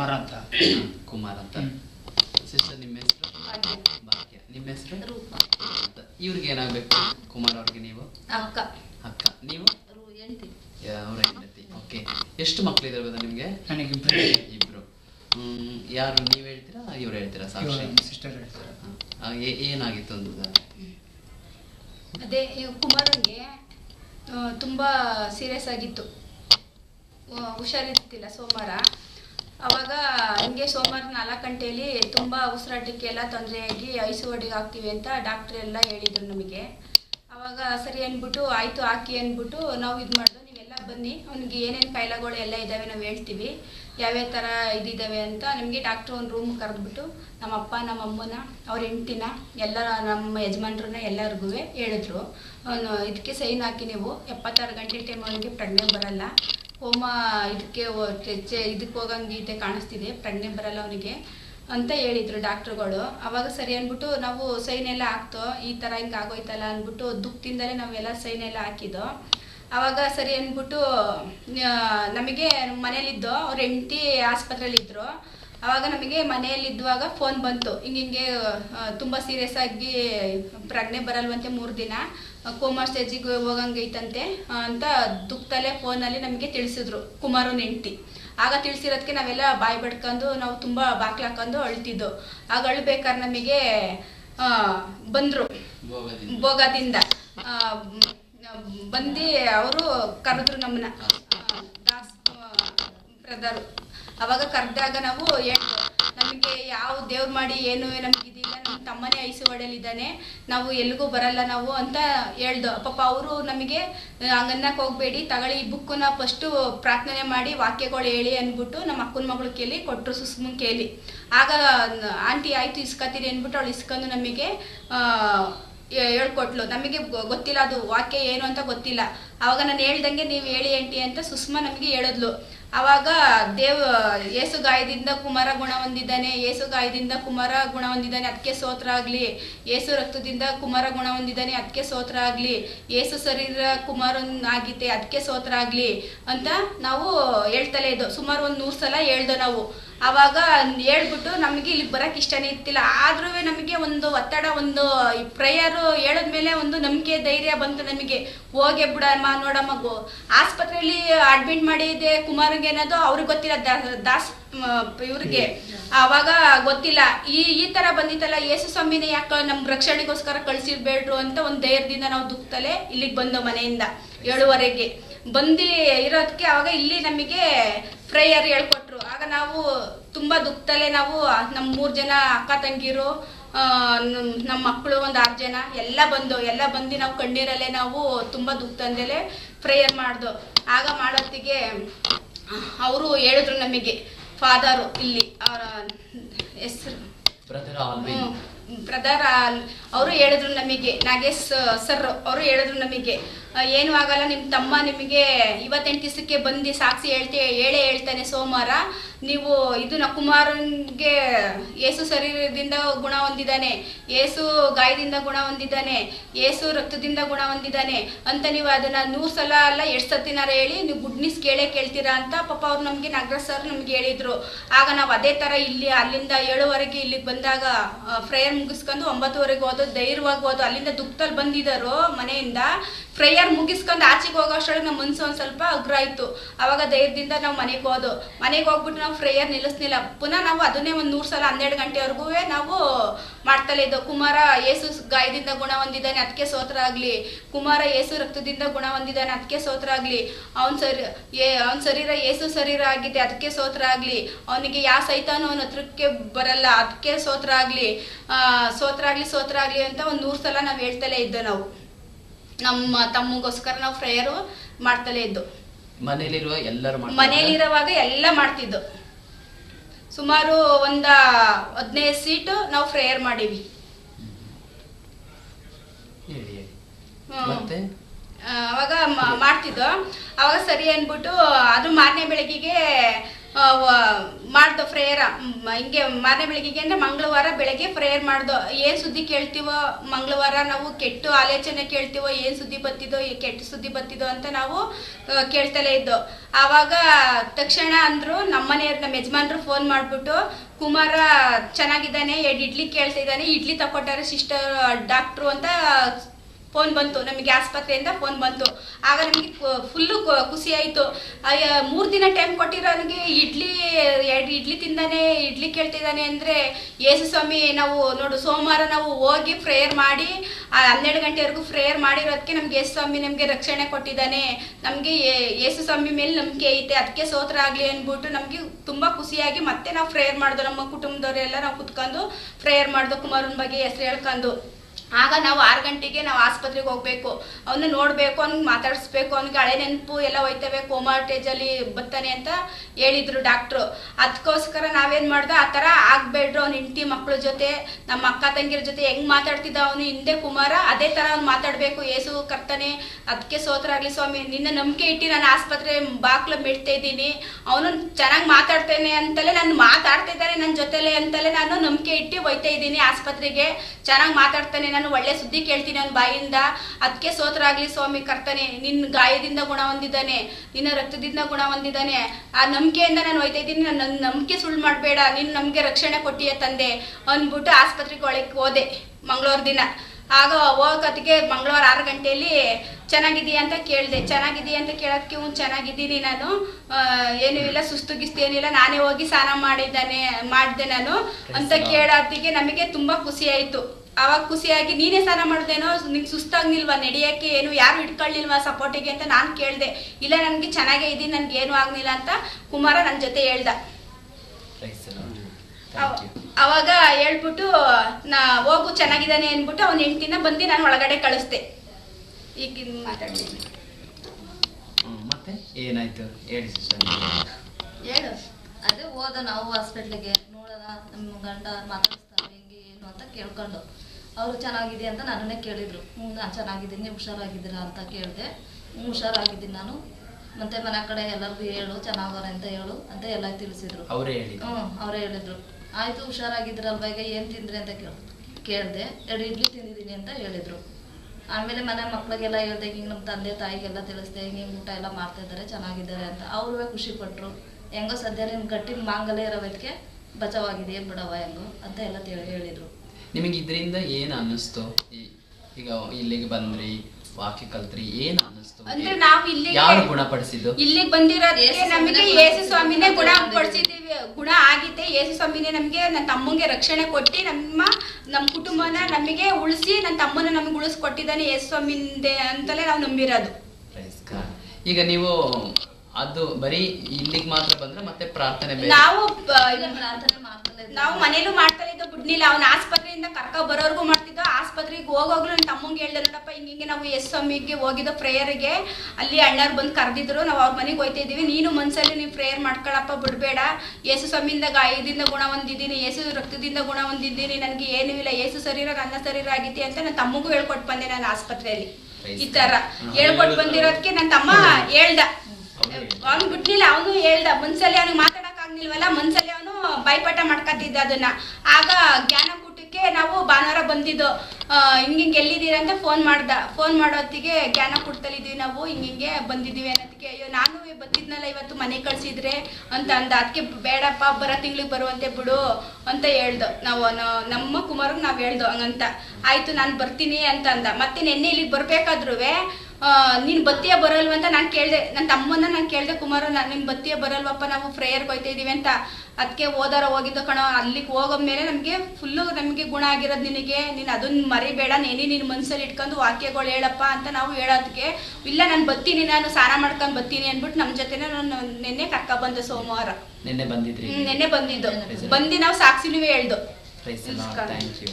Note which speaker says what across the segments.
Speaker 1: ಕುಮಾರ ಅಂತ.
Speaker 2: ಕುಮಾರ್ ಅಂತ. ಸಿಸ್ಟರ್ ನಿಮ್ಮ ಹೆಸರು?
Speaker 3: ಭಾಗ್ಯ.
Speaker 2: ನಿಮ್ಮ ಹೆಸರು?
Speaker 3: ರೂಪ.
Speaker 2: ಅಂತ. ಇವ್ರಿಗೆ ಏನಾಗಬೇಕು? ಕುಮಾರ್ ಅವ್ರಿಗೆ ನೀವು?
Speaker 3: ಅಕ್ಕ.
Speaker 2: ಅಕ್ಕ. ನೀವು? ಅವರ ಹೆಂಡತಿ. ಓಕೆ. ಎಷ್ಟು ಮಕ್ಕಳಿದ್ದಾರೆ ಬ್ರದರ್ ನಿಮಗೆ?
Speaker 1: ನನಗೆ ಇಬ್ಬರು
Speaker 2: ಇಬ್ಬರು ಹ್ಮ್, ಯಾರು ನೀವು ಹೇಳ್ತೀರಾ? ಇವ್ರು ಹೇಳ್ತೀರಾ? ಸಾಕ್ಷಿ.
Speaker 1: ಸಿಸ್ಟರ್ ಹೇಳ್ತೀರಾ.
Speaker 2: ಏನಾಗಿತ್ತು ಅಂತ
Speaker 3: ಅದೇ ಕುಮಾರನಿಗೆ ತುಂಬ ಸೀರಿಯಸ್ ಆಗಿತ್ತು. ಹುಷಾರಿರ್ತಿಲ್ಲ ಸೋಮವಾರ. ಅವಾಗ ಹಿಂಗೆ ಸೋಮವಾರ ನಾಲ್ಕು ಗಂಟೆಯಲ್ಲಿ ತುಂಬ ಉಸಿರಾಟಕ್ಕೆ ಎಲ್ಲ ತೊಂದರೆಯಾಗಿ ಐಸು ಒಡಿಗೆ ಹಾಕ್ತೀವಿ ಅಂತ ಡಾಕ್ಟ್ರ್ ಎಲ್ಲ ಹೇಳಿದರು ನಮಗೆ. ಅವಾಗ ಸರಿ ಅಂದ್ಬಿಟ್ಟು, ಆಯಿತು, ಹಾಕಿ ಅಂದ್ಬಿಟ್ಟು ನಾವು ಇದು ಮಾಡಿದ್ರು ನೀವೆಲ್ಲ ಬನ್ನಿ. ಅವ್ನಿಗೆ ಏನೇನು ಕಾಯಿಲೆಗಳು ಎಲ್ಲ ಇದ್ದಾವೆ ನಾವು ಹೇಳ್ತೀವಿ. ಯಾವ್ಯಾವ ಥರ ಇದಿದ್ದಾವೆ ಅಂತ ನಮಗೆ ಡಾಕ್ಟ್ರು ಒಂದು ರೂಮ್ ಕರೆದ್ಬಿಟ್ಟು ನಮ್ಮ ಅಪ್ಪ, ನಮ್ಮ ಅಮ್ಮನ, ಅವ್ರ ಹೆಂಡ್ತಿನ, ಎಲ್ಲ ನಮ್ಮ ಯಜಮಾನ್ರನ್ನ ಎಲ್ಲರಿಗೂ ಹೇಳಿದ್ರು. ಅವನು, ಇದಕ್ಕೆ ಸೈನ್ ಹಾಕಿ ನೀವು. ಎಪ್ಪತ್ತಾರು ಗಂಟೆ ಟೈಮ್ ಅವನಿಗೆ ಪ್ರಜ್ಞೆ ಬರಲ್ಲ. ಹೋಮ ಇದಕ್ಕೆ ಇದಕ್ಕೆ ಹೋಗಂಗೀತೆ ಕಾಣಿಸ್ತಿದೆ. ಪ್ರಜ್ಞೆ ಬರಲ್ಲ ಅವನಿಗೆ. ಅಂತ ಹೇಳಿದ್ರು ಡಾಕ್ಟ್ರುಗಳು. ಅವಾಗ ಸರಿ ಅಂದ್ಬಿಟ್ಟು ನಾವು ಸೈನ್ ಎಲ್ಲ ಹಾಕ್ತೋ, ಈ ಥರ ಹಿಂಗೆ ಆಗೋಯ್ತಲ್ಲ ಅಂದ್ಬಿಟ್ಟು ದುಃಖದಿಂದಲೇ ನಾವೆಲ್ಲ ಸೈನ್ ಎಲ್ಲ ಹಾಕಿದ್ದೋ. ಅವಾಗ ಸರಿ ಅಂದ್ಬಿಟ್ಟು ನಮಗೆ ಮನೇಲಿದ್ದೋ, ಅವ್ರ ಹೆಂಡತಿ ಆಸ್ಪತ್ರೆಯಲ್ಲಿದ್ದರು ಅವಾಗ ನಮಗೆ ಮನೆಯಲ್ಲಿದ್ದುವಾಗ ಫೋನ್ ಬಂತು. ಹಿಂಗೆ ತುಂಬ ಸೀರಿಯಸ್ ಆಗಿ ಪ್ರಜ್ಞೆ ಬರಲ್ವಂತೆ ಮೂರು ದಿನ. ಕೋಮಾ ಸ್ಟೇಜಿಗೆ ಹೋಗಂಗೈತಂತೆ ಅಂತ ದುಃಖದಲ್ಲೇ ಫೋನಲ್ಲಿ ನಮಗೆ ತಿಳಿಸಿದ್ರು, ಕುಮಾರು ನೆಂಟಿ. ಆಗ ತಿಳಿಸಿರೋದಕ್ಕೆ ನಾವೆಲ್ಲ ಬಾಯಿ ಬಡ್ಕೊಂಡು, ನಾವು ತುಂಬ ಬಾಕ್ಲಾಕೊಂಡು ಅಳ್ತಿದ್ದು. ಆಗ ಅಳ್ಬೇಕಾದ್ರೆ ನಮಗೆ ಬಂದರು.
Speaker 2: ಭೋಗದಿಂದ.
Speaker 3: ಬಂದು ಅವರು ಕರೆದ್ರು ನಮ್ಮನ್ನ. ಬ್ರದರು ಅವಾಗ ಕರೆದಾಗ ನಾವು ಹೇಳ್ಬೋದು ನಮಗೆ ಯಾವ ದೇವ್ರು ಮಾಡಿ ಏನು ನಮ್ಗೆ ಇದಿಲ್ಲ ನಮ್ಮ ತಮ್ಮನೇ ಐಸು ಒಡೆಯಲಿದ್ದಾನೆ ನಾವು ಎಲ್ಲಿಗೂ ಬರಲ್ಲ ನಾವು ಅಂತ ಹೇಳ್ದು. ಪಾಪ ಅವರು ನಮಗೆ ಹಂಗನ್ನಕ್ಕೆ ಹೋಗ್ಬೇಡಿ, ತಗೊಳ್ಳಿ ಈ ಬುಕ್ಕನ್ನ ಫಸ್ಟು ಪ್ರಾರ್ಥನೆ ಮಾಡಿ ವಾಕ್ಯಗಳು ಹೇಳಿ ಅಂದ್ಬಿಟ್ಟು ನಮ್ಮ ಅಕ್ಕನ ಮಗಳು ಕೇಳಿ ಕೊಟ್ಟರು ಸುಸ್ಮನ್ ಕೇಳಿ. ಆಗ, ಆಂಟಿ ಆಯಿತು ಇಸ್ಕತ್ತೀರಿ ಅಂದ್ಬಿಟ್ಟು ಅವಳು ಇಸ್ಕೊಂಡು ನಮಗೆ ಹೇಳ್ಕೊಟ್ಲು. ನಮಗೆ ಗೊತ್ತಿಲ್ಲ ಅದು ವಾಕ್ಯ ಏನು ಅಂತ ಗೊತ್ತಿಲ್ಲ. ಅವಾಗ ನಾನು ಹೇಳ್ದಂಗೆ ನೀವು ಹೇಳಿ ಆಂಟಿ ಅಂತ ಸುಷ್ಮಾ ನಮಗೆ ಹೇಳಿದ್ಲು. ಅವಾಗ ದೇವ್ ಏಸು ಗಾಯದಿಂದ ಕುಮಾರ ಗುಣ ಹೊಂದಿದ್ದಾನೆ ಏಸು ಗಾಯದಿಂದ ಕುಮಾರ ಗುಣ ಹೊಂದಿದ್ದಾನೆ ಅದಕ್ಕೆ ಸೋತ್ರ ಆಗಲಿ. ಏಸು ರಕ್ತದಿಂದ ಕುಮಾರ ಗುಣ ಹೊಂದಿದ್ದಾನೆ ಅದಕ್ಕೆ ಸೋತ್ರ ಆಗಲಿ. ಏಸು ಶರೀರ ಕುಮಾರನ್ ಆಗಿದೆ ಅದಕ್ಕೆ ಸೋತ್ರ ಆಗಲಿ ಅಂತ ನಾವು ಹೇಳ್ತಲೇ ಇದ್ದೋ ಸುಮಾರು ಒಂದು ನೂರು ಸಲ ಹೇಳ್ದೋ ನಾವು. ಅವಾಗ ಹೇಳ್ಬಿಟ್ಟು ನಮಗೆ ಇಲ್ಲಿ ಬರಕ್ಕೆ ಇಷ್ಟನೇ ಇತ್ತಿಲ್ಲ ಆದ್ರೂ ನಮಗೆ ಒಂದು ಒತ್ತಡ, ಒಂದು ಪ್ರೇಯರು ಹೇಳಿದ್ಮೇಲೆ ಒಂದು ನಂಬಿಕೆ, ಧೈರ್ಯ ಬಂತು ನಮಗೆ. ಹೋಗೆ ಬಿಡಮ್ಮ, ನೋಡಮ್ಮ, ಗೋ. ಆಸ್ಪತ್ರೆಯಲ್ಲಿ ಅಡ್ಮಿಟ್ ಮಾಡಿದೆ ಕುಮಾರ್ಗೆ ಅನ್ನೋದು ಅವ್ರಿಗೆ ಗೊತ್ತಿಲ್ಲ ದಾಸ್ ಇವ್ರಿಗೆ. ಅವಾಗ ಗೊತ್ತಿಲ್ಲ. ಈ ಈ ತರ ಬಂದಿತ್ತಲ್ಲ, ಯೇಸು ಸ್ವಾಮಿನೇ ಯಾಕೆ ನಮ್ಗೆ ರಕ್ಷಣೆಗೋಸ್ಕರ ಕಳ್ಸಿರ್ಬೇಡ್ರು ಅಂತ ಒಂದು ಧೈರ್ಯದಿಂದ ನಾವು ದುಃಖದಲ್ಲೇ ಇಲ್ಲಿಗೆ ಬಂದು ಮನೆಯಿಂದ ಏಳುವರೆಗೆ. ಬಂದು ಇರೋದಕ್ಕೆ ಅವಾಗ ಇಲ್ಲಿ ನಮಗೆ ಪ್ರೇಯರ್ ಹೇಳ್ಕೊಟ್ರು. ಆಗ ನಾವು ತುಂಬಾ ದುಃಖದಲ್ಲೇ ನಾವು ನಮ್ಮ ಮೂರು ಜನ ಅಕ್ಕ ತಂಗಿರು ನಮ್- ನಮ್ಮ ಮಕ್ಕಳು ಒಂದು ಆರು ಜನ ಎಲ್ಲ ಬಂದು ಎಲ್ಲ ಬಂದು ನಾವು ಕಣ್ಣೀರಲ್ಲೇ ನಾವು ತುಂಬ ತಂದೇಲೆ ಪ್ರೇಯರ್ ಮಾಡ್ದು. ಆಗ ಮಾಡೋತ್ತಿಗೆ ಅವರು ಹೇಳಿದ್ರು ನಮಗೆ ಫಾದರು ಇಲ್ಲಿ ಅವರ ಹೆಸರು.
Speaker 2: ಬ್ರದರ್
Speaker 3: ಅವರು ಹೇಳಿದ್ರು ನಮಗೆ ನಾಗೇಶ್ ಸರ್ ಅವರು ಹೇಳಿದ್ರು ನಮಗೆ ಏನೂ ಆಗಲ್ಲ ನಿಮ್ಮ ತಮ್ಮ ನಿಮಗೆ ಇವತ್ತೆಂಟು ದಿವಸಕ್ಕೆ ಬಂದು ಸಾಕ್ಷಿ ಹೇಳ್ತೇ, ಹೇಳೇ ಹೇಳ್ತಾನೆ ಸೋಮವಾರ. ನೀವು ಇದು ನ ಕುಮಾರನ್ಗೆ ಏಸು ಶರೀರದಿಂದ ಗುಣ ಹೊಂದಿದ್ದಾನೆ, ಏಸು ಗಾಯದಿಂದ ಗುಣ ಹೊಂದಿದ್ದಾನೆ, ಏಸು ರಕ್ತದಿಂದ ಗುಣ ಹೊಂದಿದ್ದಾನೆ ಅಂತ ನೀವು ಅದನ್ನ ನೂರು ಸಲ ಅಲ್ಲ, ಎಷ್ಟು ಸತ್ತಿನಾರ ಹೇಳಿ, ನೀವು ಗುಡ್ ನ್ಯೂಸ್ ಕೇಳೇ ಕೇಳ್ತೀರಾ ಅಂತ ಪಾಪ ಅವ್ರು ನಮಗೆ ನಗರ ಸರ್ ನಮ್ಗೆ ಹೇಳಿದ್ರು. ಆಗ ನಾವು ಅದೇ ಥರ ಇಲ್ಲಿ, ಅಲ್ಲಿಂದ ಏಳುವರೆಗೆ ಇಲ್ಲಿಗೆ ಬಂದಾಗ ಪ್ರೇಯರ್ ಮುಗಿಸ್ಕೊಂಡು ಒಂಬತ್ತುವರೆಗೆ ಹೋದ ಧೈರ್ಯವಾಗಿ ಹೋದೋ ಅಲ್ಲಿಂದ ದುಃಖದಲ್ಲಿ ಬಂದಿದ್ದಾರೋ ಮನೆಯಿಂದ ಫ್ರೇಯರ್ ಮುಗಿಸ್ಕೊಂಡು ಆಚೆಗೆ ಹೋಗೋ ಅಷ್ಟೊಳಗೆ ನಮ್ಮ ಮನ್ಸು ಒಂದು ಸ್ವಲ್ಪ ಅಗ್ರ ಆಯಿತು. ಅವಾಗ ಧೈರ್ಯದಿಂದ ನಾವು ಮನೆಗೆ ಹೋದು. ಮನೆಗೆ ಹೋಗ್ಬಿಟ್ಟು ನಾವು ಫ್ರೇಯರ್ ನಿಲ್ಲಿಸ್ಲಿಲ್ಲ. ಪುನಃ ನಾವು ಅದನ್ನೇ ಒಂದು ನೂರು ಸಲ ಹನ್ನೆರಡು ಗಂಟೆವರೆಗೂ ನಾವು ಮಾಡ್ತಲೇ ಇದ್ದೋ. ಕುಮಾರ ಏಸು ಗಾಯದಿಂದ ಗುಣ ಹೊಂದಿದ್ದಾನೆ ಅದಕ್ಕೆ ಸೋತ್ರ ಆಗಲಿ. ಕುಮಾರ ಏಸು ರಕ್ತದಿಂದ ಗುಣ ಹೊಂದಿದ್ದಾನೆ ಅದಕ್ಕೆ ಸೋತ್ರ ಆಗಲಿ. ಅವನ ಸರಿ, ಏ, ಅವನ ಶರೀರ ಏಸು ಶರೀರ ಆಗಿದೆ ಅದಕ್ಕೆ ಸೋತ್ರ ಆಗಲಿ. ಅವನಿಗೆ ಯಾವ ಸೈತಾನು ಅವನ ಹತ್ರಕ್ಕೆ ಬರಲ್ಲ ಅದಕ್ಕೆ ಸೋತ್ರ ಆಗಲಿ. ಸೋತ್ರ ಆಗಲಿ ಸೋತ್ರ ಆಗಲಿ ಅಂತ ಒಂದು ನೂರು ಸಲ ನಾವು ಹೇಳ್ತಲೇ ಇದ್ದೋ ನಾವು. ನಮ್ಮ ತಮ್ಮಗೋಸ್ಕರ ನಾವು ಫ್ರೇಯರು ಮಾಡ್ತಲೇ ಇದ್ದು.
Speaker 2: ಮನೇಲಿರುವ ಎಲ್ಲರೂ.
Speaker 3: ಮನೇಲಿರುವಾಗ ಎಲ್ಲ ಮಾಡ್ತಿದ್ದು. ಸುಮಾರು ಒಂದ ಹದಿನೈದು ಸೀಟು ನಾವು ಫ್ರೇಯರ್ ಮಾಡೀವಿ.
Speaker 2: ಮತ್ತೆ?
Speaker 3: ಅವಾಗ ಮಾಡ್ತಿದ್ದು. ಅವಾಗ ಸರಿ ಅನ್ಬಿಟ್ಟು ಅದು ಮಾರನೇ ಬೆಳಗ್ಗೆಗೆ ಮಾಡ್ದೋ ಪ್ರೇಯರ ಹಿಂಗೆ ಮಾರನೇ ಬೆಳಿಗ್ಗೆ ಅಂದ್ರೆ ಮಂಗಳವಾರ ಬೆಳಗ್ಗೆ ಪ್ರೇಯರ್ ಮಾಡ್ದೋ, ಏನ್ ಸುದ್ದಿ ಕೇಳ್ತೀವೋ ಮಂಗಳವಾರ ನಾವು ಕೆಟ್ಟು ಆಲೋಚನೆ ಕೇಳ್ತೀವೋ, ಏನ್ ಸುದ್ದಿ ಬತ್ತಿದೋ ಕೆಟ್ಟ ಸುದ್ದಿ ಬತ್ತಿದೋ ಅಂತ ನಾವು ಕೇಳ್ತಲೇ ಇದ್ದೋ. ಆವಾಗ ತಕ್ಷಣ ಅಂದ್ರು ನಮ್ಮನೆಯವ್ರು ನಮ್ಮ ಯಜಮಾನ್ರು ಫೋನ್ ಮಾಡ್ಬಿಟ್ಟು, ಕುಮಾರ ಚೆನ್ನಾಗಿದ್ದಾನೆ ಎಡ್ ಇಡ್ಲಿ ಕೇಳ್ತಿದ್ದಾನೆ ಇಡ್ಲಿ ತಕೊಟ್ಟಾರೆ ಸಿಸ್ಟರ್ ಡಾಕ್ಟ್ರು ಅಂತ ಫೋನ್ ಬಂತು, ನಮಗೆ ಆಸ್ಪತ್ರೆಯಿಂದ ಫೋನ್ ಬಂತು. ಆಗ ನಮಗೆ ಫುಲ್ಲು ಖುಷಿ ಆಯಿತು. ಮೂರು ದಿನ ಟೈಮ್ ಕೊಟ್ಟಿರೋನಿಗೆ ಇಡ್ಲಿ, ಎರಡು ಇಡ್ಲಿ ತಿಂದಾನೆ, ಇಡ್ಲಿ ಕೇಳ್ತಿದ್ದಾನೆ ಅಂದರೆ ಯೇಸು ಸ್ವಾಮಿ, ನಾವು ನೋಡು, ಸೋಮವಾರ ನಾವು ಹೋಗಿ ಪ್ರೇಯರ್ ಮಾಡಿ ಹನ್ನೆರಡು ಗಂಟೆವರೆಗೂ ಪ್ರೇಯರ್ ಮಾಡಿರೋದಕ್ಕೆ ನಮ್ಗೆ ಯೇಸು ಸ್ವಾಮಿ ನಮಗೆ ರಕ್ಷಣೆ ಕೊಟ್ಟಿದ್ದಾನೆ. ನಮಗೆ ಯೇಸು ಸ್ವಾಮಿ ಮೇಲೆ ನಂಬಿಕೆ ಐತೆ ಅದಕ್ಕೆ ಸೋತ್ರ ಆಗಲಿ ಅಂದ್ಬಿಟ್ಟು ನಮಗೆ ತುಂಬ ಖುಷಿಯಾಗಿ ಮತ್ತೆ ನಾವು ಪ್ರೇಯರ್ ಮಾಡಿದೋ, ನಮ್ಮ ಕುಟುಂಬದವರೆಲ್ಲ ನಾವು ಕುತ್ಕೊಂಡು ಪ್ರೇಯರ್ ಮಾಡಿದೋ, ಕುಮಾರನ ಬಗ್ಗೆ ಹೆಸರು ಹೇಳ್ಕೊಂಡು. ಆಗ ನಾವು ಆರು ಗಂಟೆಗೆ ನಾವು ಆಸ್ಪತ್ರೆಗೆ ಹೋಗ್ಬೇಕು. ಅವನ್ನ ನೋಡಬೇಕು, ಅವ್ನಿಗೆ ಮಾತಾಡಿಸ್ಬೇಕು, ಅವ್ನಿಗೆ ಹಳೆ ನೆನಪು ಎಲ್ಲ ಹೋಯ್ತವೆ ಕೋಮಾಟೇಜಲ್ಲಿ ಬರ್ತಾನೆ ಅಂತ ಹೇಳಿದ್ರು ಡಾಕ್ಟ್ರು. ಅದಕ್ಕೋಸ್ಕರ ನಾವೇನು ಮಾಡ್ದೆ, ಆ ಥರ ಆಗ್ಬೇಡ್ರು ಅವ್ನ ಹೆಂಡತಿ ಮಕ್ಕಳ ಜೊತೆ, ನಮ್ಮ ಅಕ್ಕ ತಂಗಿರ ಜೊತೆ ಹೆಂಗ್ ಮಾತಾಡ್ತಿದ್ದ ಅವನು ಹಿಂದೆ ಕುಮಾರ, ಅದೇ ಥರ ಅವ್ನು ಮಾತಾಡಬೇಕು, ಏಸು ಕರ್ತಾನೆ ಅದಕ್ಕೆ ಸೋತ್ರ ಆಗಲಿ ಸ್ವಾಮಿ, ನಿನ್ನ ನಂಬಿಕೆ ಇಟ್ಟು ನಾನು ಆಸ್ಪತ್ರೆ ಬಾಕ್ಲ ಬಿಡ್ತಾ ಇದ್ದೀನಿ. ಅವನು ಚೆನ್ನಾಗಿ ಮಾತಾಡ್ತೇನೆ ಅಂತಲೇ ನಾನು ಮಾತಾಡ್ತಾ ಇದ್ದಾನೆ ನನ್ನ ಜೊತೆಲೆ ಅಂತಲೇ ನಾನು ನಂಬಿಕೆ ಇಟ್ಟು ಹೋಯ್ತಾ ಇದ್ದೀನಿ ಆಸ್ಪತ್ರೆಗೆ. ಚೆನ್ನಾಗಿ ಮಾತಾಡ್ತಾನೆ ನಾನು ಒಳ್ಳೆ ಸುದ್ದಿ ಕೇಳ್ತೀನಿ ಅವನ ಬಾಯಿಂದ. ಅದಕ್ಕೆ ಸೋತ್ರ ಆಗಲಿ ಸ್ವಾಮಿ ಕರ್ತಾನೆ ನಿನ್ನ ಗಾಯದಿಂದ ಗುಣ ಹೊಂದಿದ್ದಾನೆ ನಿನ್ನ ರಕ್ತದಿಂದ ಗುಣ ಹೊಂದಿದ್ದಾನೆ. ಆ ನಂಬಿಕೆಯಿಂದ ನಾನು ಹೋಯ್ತಾ ಇದ್ದೀನಿ ನನ್ನ ನಂಬಿಕೆ ಸುಳ್ಳು ಮಾಡಬೇಡ ನಿನ್ನ ನಮಗೆ ರಕ್ಷಣೆ ಕೊಟ್ಟಿಯ ತಂದೆ ಅಂದ್ಬಿಟ್ಟು ಆಸ್ಪತ್ರೆಗೆ ಒಳಗೆ ಹೋದೆ ಮಂಗಳವಾರ ದಿನ. ಆಗ ಹೋಗೋದಕ್ಕೆ ಮಂಗಳವಾರ ಆರು ಗಂಟೆಯಲ್ಲಿ ಚೆನ್ನಾಗಿದೆಯಾ ಅಂತ ಕೇಳಿದೆ. ಚೆನ್ನಾಗಿದೆಯಾ ಅಂತ ಕೇಳೋದಕ್ಕೆ ಹ್ಞೂ ಚೆನ್ನಾಗಿದ್ದೀನಿ ನಾನು. ಆ, ಏನೂ ಇಲ್ಲ ಸುಸ್ತು ಗಿಸ್ತು ಏನಿಲ್ಲ ನಾನೇ ಹೋಗಿ ಸ್ನಾನ ಮಾಡಿದ್ದಾನೆ ಮಾಡಿದೆ ನಾನು. ಅಂತ ಕೇಳೋತ್ತಿಗೆ ನಮಗೆ ತುಂಬ ಖುಷಿ ಆಯಿತು. ಆವಾಗ ಖುಷಿಯಾಗಿ ನೀನೇ ಸ್ನಾನ ಮಾಡ್ದೇನೋ ನಿಂಗೆ ಸುಸ್ತಾಗ್ನಿಲ್ವಾ ನಡೆಯೋಕ್ಕೆ ಏನು ಯಾರು ಇಟ್ಕೊಳ್ಳಿಲ್ವಾ ಸಪೋರ್ಟಿಗೆ ಅಂತ ನಾನು ಕೇಳಿದೆ. ಇಲ್ಲ ನನಗೆ ಚೆನ್ನಾಗೇ ಇದ್ದೀನಿ ನನಗೆ ಏನು ಆಗ್ಲಿಲ್ಲ ಅಂತ ಕುಮಾರ ನನ್ನ ಜೊತೆ ಹೇಳ್ದ. ಅವಾಗ ಹೇಳ್ಬಿಟ್ಟು ನಾ ಹೋಗು ಚೆನ್ನಾಗಿದ್ದಾನೆ ಅಂದ್ಬಿಟ್ಟು ಅವ್ನ ಹೆಂಡ್ತಿನ ಬಂದು ನಾನು ಒಳಗಡೆ ಕಳಿಸ್ದೆ. ಈಗ ಮಾತಾಡ್ತೀನಿ.
Speaker 2: ಮತ್ತೆ ಏನಾಯ್ತು? ಹೇಳಿ
Speaker 3: ಹೇಳು.
Speaker 4: ಅದೇ ಹೋದ ನಾವು ಹಾಸ್ಪಿಟ್ಲಿಗೆ ನೋಡೋಣ ನಮ್ಮ ಗಂಡ ಮಾತಾಡಿಸ್ತಾರೆ ಹೆಂಗೆ ಏನು ಅಂತ ಕೇಳ್ಕೊಂಡು. ಅವರು ಚೆನ್ನಾಗಿದೆ ಅಂತ ನನ್ನನ್ನೇ ಕೇಳಿದ್ರು. ಹ್ಞೂ ನಾನು ಚೆನ್ನಾಗಿದ್ದೀನಿ ಹುಷಾರಾಗಿದ್ದೀರಾ ಅಂತ ಕೇಳಿದೆ. ಹ್ಞೂ ಹುಷಾರಾಗಿದ್ದೀನಿ ನಾನು. ಮತ್ತೆ ಮನೆ ಕಡೆ ಎಲ್ಲರಿಗೂ ಹೇಳು ಚೆನ್ನಾಗವ್ರೆ ಅಂತ ಹೇಳು ಅಂತ ಎಲ್ಲ ತಿಳಿಸಿದ್ರು.
Speaker 2: ಅವರೇ ಹೇಳಿ
Speaker 4: ಹ್ಞೂ ಅವರೇ ಹೇಳಿದ್ರು. ಆಯಿತು ಹುಷಾರಾಗಿದ್ದೀರಲ್ವ? ಈಗ ಏನು ತಿಂದ್ರಿ? ಅಂತ ಕೇಳ ಕೇಳಿದೆ. ಎರಡು ಇಡ್ಲಿ ತಿಂದಿದ್ದೀನಿ ಅಂತ ಹೇಳಿದರು. ಆಮೇಲೆ ಮನೆ ಮಕ್ಳಿಗೆಲ್ಲ ಹೇಳ್ದೆ ಹಿಂಗೆ ನಮ್ಮ ತಂದೆ ತಾಯಿಗೆಲ್ಲ ತಿಳಿಸ್ದೆ ಹಿಂಗೆ ಹಿಂಗೆ ಊಟ ಎಲ್ಲ ಮಾಡ್ತಾ ಇದ್ದಾರೆ ಚೆನ್ನಾಗಿದ್ದಾರೆ ಅಂತ. ಅವರು ಖುಷಿ ಪಟ್ಟರು ಹೆಂಗೋ ಸದ್ಯ ನಿನ್ನ ಗಟ್ಟಿ ಮಾಂಗಲ್ಯ ಇರೋದಕ್ಕೆ ಬಚಾವಾಗಿದೆ ಬಿಡವ ಹೆಂಗೋ? ಅಂತ ಎಲ್ಲ ತಿಳಿ ಹೇಳಿದರು.
Speaker 2: ನಿಮಗೆ ಇದರಿಂದ ಏನು ಅನ್ನಿಸ್ತು? ಈ- ಈಗ ಇಲ್ಲಿಗೆ ಬಂದ್ರಿ ವಾಕ್ಯ ಕಲ್ತ್ರಿ ಏನು ಅನ್ನಿಸ್ತು?
Speaker 3: ಅಂದ್ರೆ ನಾವು ಇಲ್ಲಿ
Speaker 2: ಯಾರು ಗುಣಪಡಿಸಿದ್ದು
Speaker 3: ಇಲ್ಲಿಗೆ ಬಂದಿರೋದಕ್ಕೆ
Speaker 4: ಯೇಸು
Speaker 3: ನಮಗೆ
Speaker 4: ಸ್ವಾಮಿನೇ
Speaker 3: ಯೇಸು ಸ್ವಾಮಿನೇ ಗುಣ
Speaker 4: ಗುಣ
Speaker 3: ಗುಣ ಆಗಿದೆ. ಯೇಸು ಸ್ವಾಮಿನೇ ನಮಗೆ ನನ್ನ ತಮ್ಮಂಗೆ ರಕ್ಷಣೆ ಕೊಟ್ಟು ನಮ್ಮ ನಮ್ಮ ಕುಟುಂಬನ ನಮಗೆ ಉಳಿಸಿ ನನ್ನ ತಮ್ಮನ ನಮಗೆ ಉಳಿಸ್ಕೊಟ್ಟಿದ್ದಾನೆ ಯೇಸು ಸ್ವಾಮಿಂದೆ ಅಂತಲೇ ನಾವು ನಂಬಿರೋದು.
Speaker 2: Praise God. ಈಗ ನೀವು ಅದು ಬರೀ ಇಲ್ಲಿಗೆ ಮಾತ್ರ ಬಂದ್ರೆ ಮತ್ತೆ ಪ್ರಾರ್ಥನೆ ಬೇರೆ.
Speaker 3: ನಾವು. ನಾವು ಮನೇಲೂ ಮಾಡ್ತಾ ಇದ್ದ ಬಿಡ್ನಿಲ್ಲ. ಅವ್ನ ಆಸ್ಪತ್ರೆಯಿಂದ ಕರ್ಕ ಬರೋರ್ಗು ಮಾಡ್ತಿದ್ದ. ಆಸ್ಪತ್ರೆಗೆ ಹೋಗೋಗ್ಲು ನನ್ನ ತಮ್ಮಂಗೆ ಹೇಳ್ದೆ ನೋಡಪ್ಪ ಹಿಂಗೆ ನಾವು ಎಸ್ ಸ್ವಾಮಿಗೆ ಹೋಗಿದ್ದ ಪ್ರೇಯರ್ಗೆ ಅಲ್ಲಿ ಅಣ್ಣರ್ ಬಂದು ಕರೆದಿದ್ರು. ನಾವು ಅವ್ರ ಮನೆಗೆ ಹೋಯ್ತಾ ಇದೀವಿ ನೀನು ಮನ್ಸಲ್ಲಿ ನೀವು ಪ್ರೇಯರ್ ಮಾಡ್ಕೊಳಪ್ಪ ಬಿಡಬೇಡ. ಯೇಸು ಸ್ವಾಮಿಯಿಂದ ಗಾಯದಿಂದ ಗುಣ ಹೊಂದಿದ್ದೀನಿ. ಯೇಸು ರಕ್ತದಿಂದ ಗುಣ ಹೊಂದಿದ್ದೀನಿ. ನನಗೆ ಏನೂ ಇಲ್ಲ. ಯೇಸು ಶರೀರ ಅನ್ನ ಶರೀರ ಆಗಿತಿ ಅಂತ ನನ್ನ ತಮ್ಮಗೂ ಹೇಳ್ಕೊಟ್ ಬಂದೆ ನಾನು ಆಸ್ಪತ್ರೆಯಲ್ಲಿ. ಈ ತರ. ಹೇಳ್ಕೊಟ್ ಬಂದಿರೋದಕ್ಕೆ ನನ್ನ ತಮ್ಮ ಹೇಳ್ದ. ಅವ್ನು ಬಿಟ್ಲಿಲ್ಲ ಅವನು ಹೇಳ್ದ, ಮನ್ಸಲ್ಲಿ ಅವ್ನಿಗೆ ಮಾತಾಡಕ್ ಆಗ್ನಿಲ್ವಲ್ಲ ಮನ್ಸಲ್ಲಿ ಅವನು ಬೈಪಾಠ ಅದನ್ನ. ಆಗ ಜ್ಞಾನಕೂಟಕ್ಕೆ ನಾವು ಭಾನುವಾರ ಬಂದಿದ್ದು ಹಿಂಗಿಂಗ್ ಎಲ್ಲಿದ್ದೀರ ಅಂತ ಫೋನ್ ಮಾಡ್ದ. ಫೋನ್ ಮಾಡೋತ್ತಿಗೆ ಜ್ಞಾನಕೂಟದಲ್ಲಿ ಇದೀವಿ ನಾವು, ಹಿಂಗಿಂಗೆ ಬಂದಿದ್ದೀವಿ ಅನ್ನೋದಕ್ಕೆ ಅಯ್ಯೋ, ನಾನು ಬಂದಿದ್ನಲ್ಲ, ಇವತ್ತು ಮನೆ ಕಳ್ಸಿದ್ರೆ ಅಂತ ಅಂದ. ಅದಕ್ಕೆ ಬೇಡಪ್ಪ, ಬರೋ ತಿಂಗ್ಳಿಗೆ ಬರುವಂತೆ ಬಿಡು ಅಂತ ಹೇಳ್ದು. ನಾವು ನಮ್ಮ ಕುಮಾರ್ಗೆ ನಾವು ಹೇಳ್ದು ಹಂಗಂತ. ಆಯ್ತು ನಾನು ಬರ್ತೀನಿ ಅಂತ ಅಂದ. ಮತ್ತೆ ನೆನ್ನೆ ಇಲ್ಲಿಗೆ ಬರ್ಬೇಕಾದ್ರೂ ನೀನ್ ಬತ್ತಿಯ ಬರಲ್ವ ಅಂತ ನಾನು ಕೇಳ್ದೆ ನನ್ನ ತಮ್ಮನ್ನ ನಾನು ಕೇಳ್ದೆ ಕುಮಾರ ನಿನ್ ಬತ್ತಿಯ ಬರಲ್ವಪ್ಪ ನಾವು ಪ್ರೇಯರ್ಗೆ ಹೋಯ್ತಾ ಇದೀವಿ ಅಂತ. ಅದಕ್ಕೆ ಓದಾರ ಹೋಗಿದ್ದು ಕಣೋ ಅಲ್ಲಿಗೆ ಹೋಗೋ ಮೇಲೆ ನಮಗೆ ಫುಲ್ಲು ನಮಗೆ ಗುಣ ಆಗಿರೋದು ನಿನಗೆ. ನೀನು ಅದನ್ನ ಮರಿಬೇಡ ನೆನೆ ನಿನ್ನ ಮನ್ಸಲ್ಲಿ ಇಟ್ಕೊಂಡು ವಾಕ್ಯಗಳು ಹೇಳಪ್ಪ ಅಂತ ನಾವು ಹೇಳೋದಕ್ಕೆ ಇಲ್ಲ ನಾನು ಬತ್ತೀನಿ ನಾನು ಸ್ನಾನ ಮಾಡ್ಕೊಂಡು ಬತ್ತೀನಿ ಅಂದ್ಬಿಟ್ಟು ನಮ್ಮ ಜೊತೆನೆ ನಾನು ನಿನ್ನೆ ಕರ್ಕ ಬಂದೆ ಸೋಮವಾರ.
Speaker 2: ನಿನ್ನೆ
Speaker 3: ನೆನ್ನೆ ಬಂದಿದ್ದು. ಬಂದು ನಾವು ಸಾಕ್ಷಿನೂ ಹೇಳ್ದು.
Speaker 2: ಥ್ಯಾಂಕ್ ಯು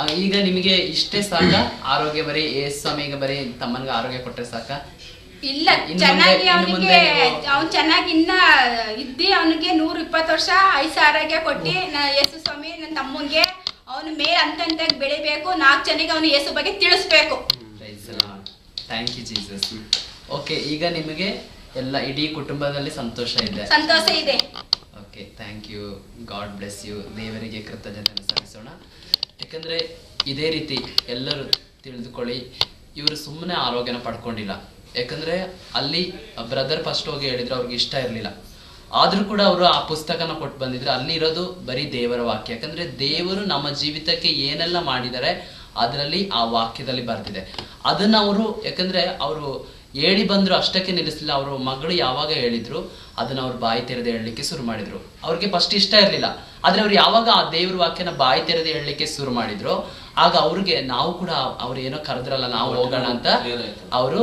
Speaker 2: ಈಗ ನಿಮಗೆ ಇಷ್ಟೇ ಸಾಕ? ಆರೋಗ್ಯ ಬರೀ ಎಸ್ ಸ್ವಾಮಿಗೆ ಬರೀ ತಮ್ಮನ್ಗೆ ಆರೋಗ್ಯ ಕೊಟ್ರೆ ಸಾಕ?
Speaker 3: ಇಲ್ಲ
Speaker 2: ಇನ್ನು
Speaker 3: ಚೆನ್ನಾಗಿ
Speaker 2: ಮುಂದೆ- ಇನ್ನು ಮುಂದೆ
Speaker 3: ಅವನಿಗೆ
Speaker 2: ನೀವು-
Speaker 3: ಅವ್ನು ಚೆನ್ನಾಗಿ ಇನ್ನ ಇದ್ದಿ ಅವನಿಗೆ ನೂರ ಇಪ್ಪತ್ತು ವರ್ಷ ಐಸ ಆರೋಗ್ಯ ಕೊಟ್ಟು ನಾ ಯೇಸು ಸ್ವಾಮಿ ನನ್ನ ತಮ್ಮಂಗೆ ಅವನು ಮೇಲ್ ಅಂತಂತಾಗಿ ಬೆಳಿಬೇಕು ನಾಲ್ಕು ಜನಕ್ಕೆ ಅವನು ಯೇಸು ಬಗ್ಗೆ ತಿಳಿಸ್ಬೇಕು.
Speaker 2: ಥ್ಯಾಂಕ್ ಯು ಜೀಸಸ್ ಓಕೆ ಈಗ ನಿಮಗೆ ಎಲ್ಲ ಇಡೀ ಕುಟುಂಬದಲ್ಲಿ ಸಂತೋಷ ಇದೆ.
Speaker 3: ಸಂತೋಷ ಇದೆ.
Speaker 2: Okay thank you God bless you ದೇವರಿಗೆ ಕೃತಜ್ಞತೆ ಸಲ್ಲಿಸೋಣ. ಯಾಕಂದರೆ ಇದೇ ರೀತಿ ಎಲ್ಲರೂ ತಿಳಿದುಕೊಳ್ಳಿ, ಇವರು ಸುಮ್ಮನೆ ಆರೋಗ್ಯನ ಪಡ್ಕೊಂಡಿಲ್ಲ. ಯಾಕಂದರೆ ಅಲ್ಲಿ ಬ್ರದರ್ ಫಸ್ಟ್ ಹೋಗಿ ಹೇಳಿದ್ರೆ ಅವ್ರಿಗೆ ಇಷ್ಟ ಇರಲಿಲ್ಲ. ಆದರೂ ಕೂಡ ಅವರು ಆ ಪುಸ್ತಕನ ಕೊಟ್ಟು ಬಂದಿದ್ರು. ಅಲ್ಲಿ ಇರೋದು ಬರೀ ದೇವರ ವಾಕ್ಯ. ಯಾಕಂದರೆ ದೇವರು ನಮ್ಮ ಜೀವಿತಕ್ಕೆ ಏನೆಲ್ಲ ಮಾಡಿದ್ದಾರೆ, ಅದರಲ್ಲಿ ಆ ವಾಕ್ಯದಲ್ಲಿ ಬರ್ತಿದೆ ಅದನ್ನು ಅವರು, ಯಾಕಂದರೆ ಅವರು ಹೇಳಿ ಬಂದ್ರು ಅಷ್ಟಕ್ಕೆ ನಿಲ್ಲಿಸಲಿಲ್ಲ. ಅವರು ಮಗಳು ಯಾವಾಗ ಹೇಳಿದ್ರು ಅದನ್ನ ಅವ್ರು ಬಾಯಿ ತೆರೆದು ಹೇಳಲಿಕ್ಕೆ ಶುರು ಮಾಡಿದ್ರು. ಅವ್ರಿಗೆ ಫಸ್ಟ್ ಇಷ್ಟ ಇರಲಿಲ್ಲ. ಆದ್ರೆ ಅವ್ರು ಯಾವಾಗ ಆ ದೇವ್ರ ವಾಕ್ಯನ ಬಾಯಿ ತೆರೆದು ಹೇಳಲಿಕ್ಕೆ ಶುರು ಮಾಡಿದ್ರು ಆಗ ಅವ್ರಿಗೆ ನಾವು ಕೂಡ ಅವ್ರು ಏನೋ ಕರೆದ್ರಲ್ಲ ನಾವು ಹೋಗೋಣ ಅಂತ ಅವರು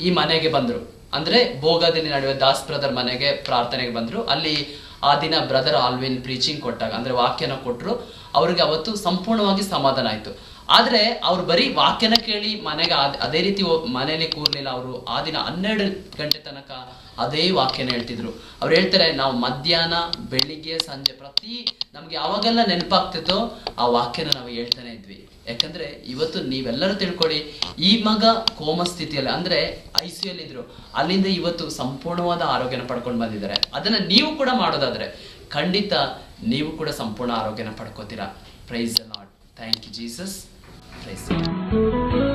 Speaker 2: ಈ ಮನೆಗೆ ಬಂದ್ರು. ಅಂದ್ರೆ ಭೋಗದಲ್ಲಿ ನಡುವೆ ದಾಸ್ ಬ್ರದರ್ ಮನೆಗೆ ಪ್ರಾರ್ಥನೆಗೆ ಬಂದ್ರು. ಅಲ್ಲಿ ಆ ದಿನ ಬ್ರದರ್ ಆಲ್ವಿನ್ ಪ್ರೀಚಿಂಗ್ ಕೊಟ್ಟಾಗ ಅಂದ್ರೆ ವಾಕ್ಯನ ಕೊಟ್ಟರು ಅವ್ರಿಗೆ ಅವತ್ತು ಸಂಪೂರ್ಣವಾಗಿ ಸಮಾಧಾನ ಆಯ್ತು. ಆದ್ರೆ ಅವ್ರು ಬರೀ ವಾಕ್ಯನ ಕೇಳಿ ಮನೆಗೆ ಅದ್- ರೀತಿ ಮನೆಯಲ್ಲಿ ಕೂರ್ಲಿಲ್ಲ, ಅವರು ಆ ದಿನ ಹನ್ನೆರಡು ಗಂಟೆ ತನಕ ಅದೇ ವಾಕ್ಯನ ಹೇಳ್ತಿದ್ರು. ಅವ್ರು ಹೇಳ್ತಾರೆ, ನಾವು ಮಧ್ಯಾಹ್ನ ಬೆಳಿಗ್ಗೆ ಸಂಜೆ ಪ್ರತಿ ನಮ್ಗೆ ಯಾವಾಗೆಲ್ಲ ನೆನಪಾಗ್ತಿತ್ತೋ ಆ ವಾಕ್ಯನ ನಾವು ಹೇಳ್ತಾನೆ ಇದ್ವಿ. ಯಾಕಂದ್ರೆ ಇವತ್ತು ನೀವೆಲ್ಲರೂ ತಿಳ್ಕೊಳ್ಳಿ ಈ ಮಗ ಕೋಮ ಸ್ಥಿತಿಯಲ್ಲಿ, ಅಂದ್ರೆ ಐ ಸಿ ಇದ್ರು ಅಲ್ಲಿಂದ ಇವತ್ತು ಸಂಪೂರ್ಣವಾದ ಆರೋಗ್ಯನ ಪಡ್ಕೊಂಡು ಬಂದಿದ್ದಾರೆ. ಅದನ್ನ ನೀವು ಕೂಡ ಮಾಡೋದಾದ್ರೆ, ಖಂಡಿತ ನೀವು ಕೂಡ ಸಂಪೂರ್ಣ ಆರೋಗ್ಯನ ಪಡ್ಕೋತೀರಾ. Praise Lord thank you Jesus praise